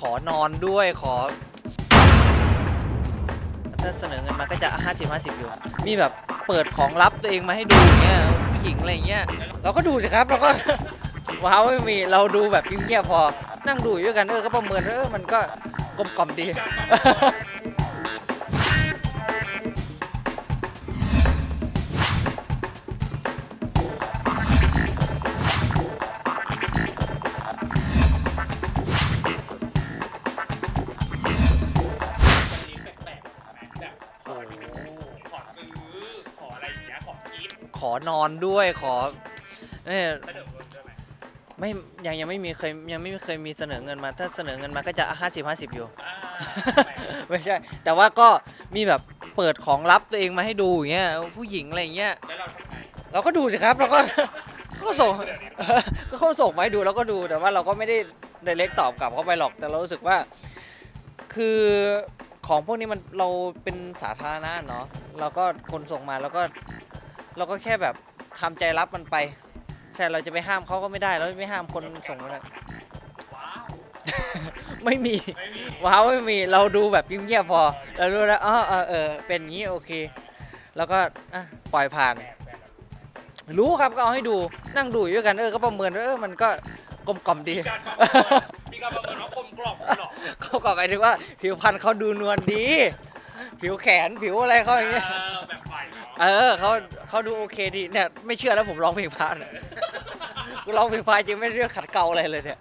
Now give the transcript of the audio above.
ขอนอนด้วยขอถ้าเสนอเงินมาก็จะ 50 50 อยู่ มีแบบเปิดของลับตัวเองมาให้ดูเงี้ยผู้หญิงอะไรเงี้ย เราก็ดูสิครับเราก็ ว้าวไม่มีเราดูแบบเงียบๆพอ นั่งดูอยู่ด้วยกันเออก็ประเมินว่าเออมันก็กลมกล่อมดี ขอนอนด้วยขอเออเสนอเงินด้วยไหมไม่ยังยังไม่มีเคยยังไม่เคยมีเสนอเงินมา ถ้าเสนอเงินมาก็จะ 50 50 อยู่อ่าแปลกไม่ใช่ แต่ว่าก็มีแบบเปิดของลับตัวเองมาให้ดูอย่างเงี้ยผู้หญิงอะไรอย่างเงี้ยแล้วเราทำไงเราก็ดูสิครับเราก็ก็ส่งก็เขาส่งมาให้ดูเราก็ดูแต่ว่าเราก็ไม่ได้ d เ r กตอบกลับเข้าไปหรอกแต่เรารู้สึกว่า คือของพวกนี้มันเราเป็นสาธารณะเนาะเราก็คนส่งมาแล้วก็ เราก็แค่แบบทำใจรับมันไป ใช่เราจะไปห้ามเขาก็ไม่ได้เราไม่ห้ามคนส่งมาเลยว้วไม่มีว้าวไม่มีเราดูแบบเงียบๆพอเราดูแล้วอ๋อเออเป็นอย่างนี้โอเค แล้วก็ปล่อยผ่าน รู้ครับก็เอาให้ดูนั่งดูอยู่ด้วยกันเออก็ประเมินว่าเออมันก็กลมกล่อมดีมีการประเมินว่ากลมกล่อมหรอเขาก็หมายถึงว่า ผิวพรรณเขาดูนวลดี ผิวแขนผิวอะไรเขาอย่างเงี้ย เออเขาเขาดูโอเคดีเนี่ยไม่เชื่อแล้วผมร้องเพลงพานยกูร้องเพลงพาะจริงไม่เรื่องขัดเกลาอะไรเลยเนี่ย